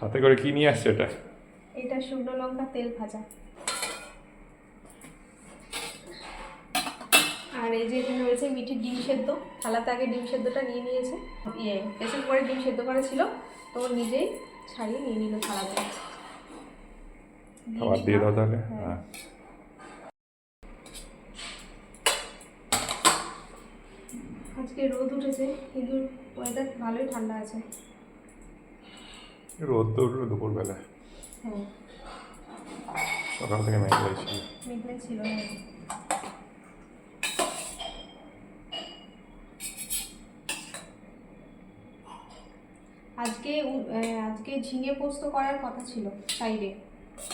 হাতে করে কি নিয়ে আসছে এটা এটা শুকনো লঙ্কা তেল ভাজা। আর এই যে এখানে রয়েছে মিঠির ডিম সেদ্ধ। থালাতে আগে ডিম সেদ্ধটা নিয়ে নিয়েছে। ইয়ে প্রেসার করে ডিম সেদ্ধ করা ছিল। তো নিজেই ছাড়িয়ে নিয়ে নিল থালাতে। খাবার দিয়ে দাও তাহলে। হ্যাঁ। হ্যাঁ। আজকে রোদ উঠেছে কিন্তু ওয়েদার ভালোই ঠান্ডা আছে। রোদ তো উঠল দুপুরবেলায়। হ্যাঁ সকাল থেকে ছিল। মেঘলা ছিল আজকে আজকে ঝিঙে পোস্ত করার কথা ছিল সাইডে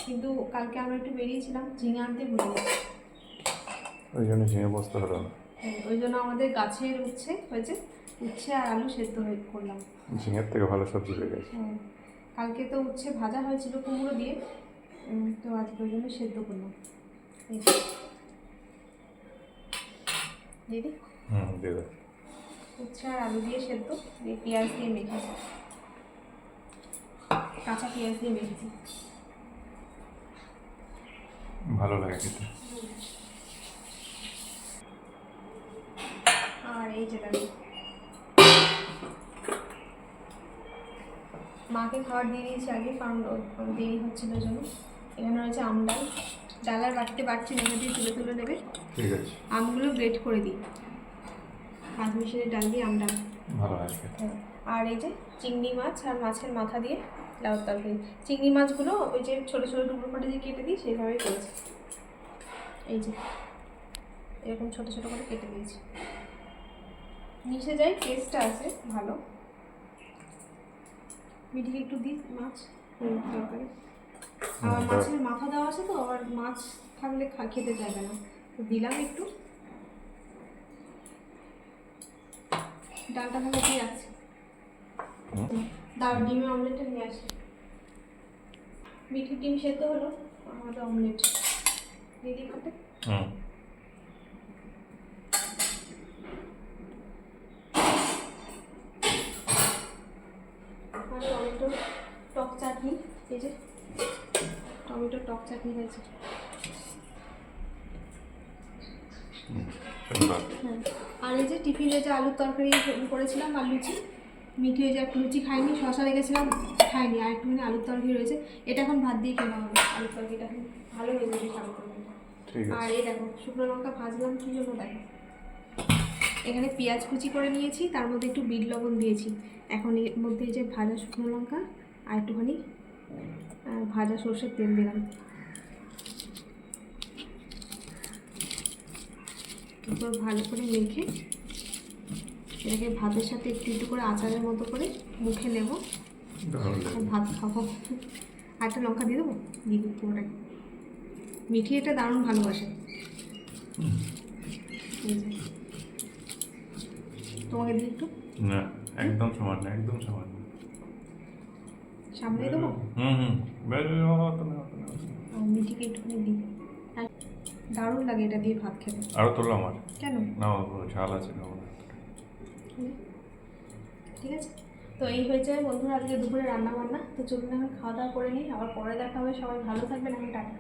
কিন্তু কালকে আমরা একটু বেরিয়েছিলাম ঝিঙে আনতে ভুলে গেছি। ওই জন্য ঝিঙে পোস্ত হলো না। হ্যাঁ, ওই জন্য আমাদের গাছের উচ্ছে হয়েছে উচ্ছে আর আলু সেদ্ধ হয়ে করলাম। ঝিঙের থেকে ভালো সবজি পেয়ে গেছে। হ্যাঁ। কালকে তো উচ্ছে ভাজা হয়েছিল কুমড়ো দিয়ে। তো আজকে ওই জন্য সেদ্ধ করলাম দিদি উচ্ছে আর আলু দিয়ে সেদ্ধ। দিয়ে পেঁয়াজ দিয়ে মেখেছি। কাঁচা পেঁয়াজ দিয়ে মেখেছি। ভালো লাগে খেতে। আর এই যে মাকে খাবার দিয়ে দিয়েছি আগে কারণ দেরি হচ্ছিল ওই জন্য। এখানে রয়েছে আমডাল ডালার বাটিতে বাড়ছি নেমে দিয়ে তুলে তুলে নেবে ঠিক আছে। আমগুলো গ্রেট করে দিই। পাঁচ মিশালি ডাল দিয়ে আমডাল ভালো হ্যাঁ। আর এই যে চিংড়ি মাছ আর মাছের মাথা দিয়ে লাউ তরকারি। চিংড়ি মাছগুলো ওই যে ছোটো ছোটো টুকরো করে যে কেটে দিই সেইভাবেই করেছি। এই যে এরকম ছোটো ছোটো করে কেটে দিয়েছি। মিশে যায় টেস্টটা আছে ভালো। মিঠিকে একটু দিই মাছ। তরকারি। আর মাছের মাথা দেওয়া আছে তো আর মাছ থাকলে খা- খেতে চাইবে না। তো দিলাম একটু। ডালটা ভালো দিয়ে আছে। দাও ডিমের অমলেটটা নিয়ে আসি। মিঠি ডিম সেদ্ধ হলো আমাদের অমলেট। দিদি খাতে হুম আর টমেটো টক চাটনি এই যে টমেটো টক চাটনি হয়েছে। হ্যাঁ আর এই যে টিফিনে যে আলুর তরকারি করেছিলাম আর লুচি মিঠি ওই যে এক লুচি খাইনি শশা রেখেছিলাম খাইনি আর একটুখানি আলুর তরকারি রয়েছে। এটা এখন ভাত দিয়ে খেতে হবে আলুর তরকারিটা এখন ভালো হয়েছে বেশ আলুর তরকারিটা আর এই দেখো শুকনো লঙ্কা ভাজলাম কী জন্য দেখো? এখানে পেঁয়াজ কুচি করে নিয়েছি তার মধ্যে একটু বিট লবণ দিয়েছি। এখন এর মধ্যে যে ভাজা শুকনো লঙ্কা আর একটুখানি ভাজা সর্ষের তেল দিলাম। এরপর ভালো করে মেখে এটাকে ভাতের সাথে একটু একটু করে আচারের মতো করে মুখে নেব। ভাত খাব। আর একটা লঙ্কা দিয়ে দেবো? দিয়ে দিই পুরোটাই। মিঠি এটা দারুণ ভালোবাসে। তোমাকে দিই একটু? না একদম সমান না একদম সমান। সামনে দেবো? হুম হুম মিঠিকে একটুখানি দিই। দারুণ লাগে এটা দিয়ে ভাত খেতে। আরও তোলো আমার? কেন? না ঝাল আছে না। ঠিক আছে। তো এই হয়েছে বন্ধুরা আজকে দুপুরে রান্না বান্না তো চলুন এখন খাওয়া দাওয়া করে নিই। আবার পরে দেখা হবে। সবাই ভালো থাকবেন। এখন টাটা।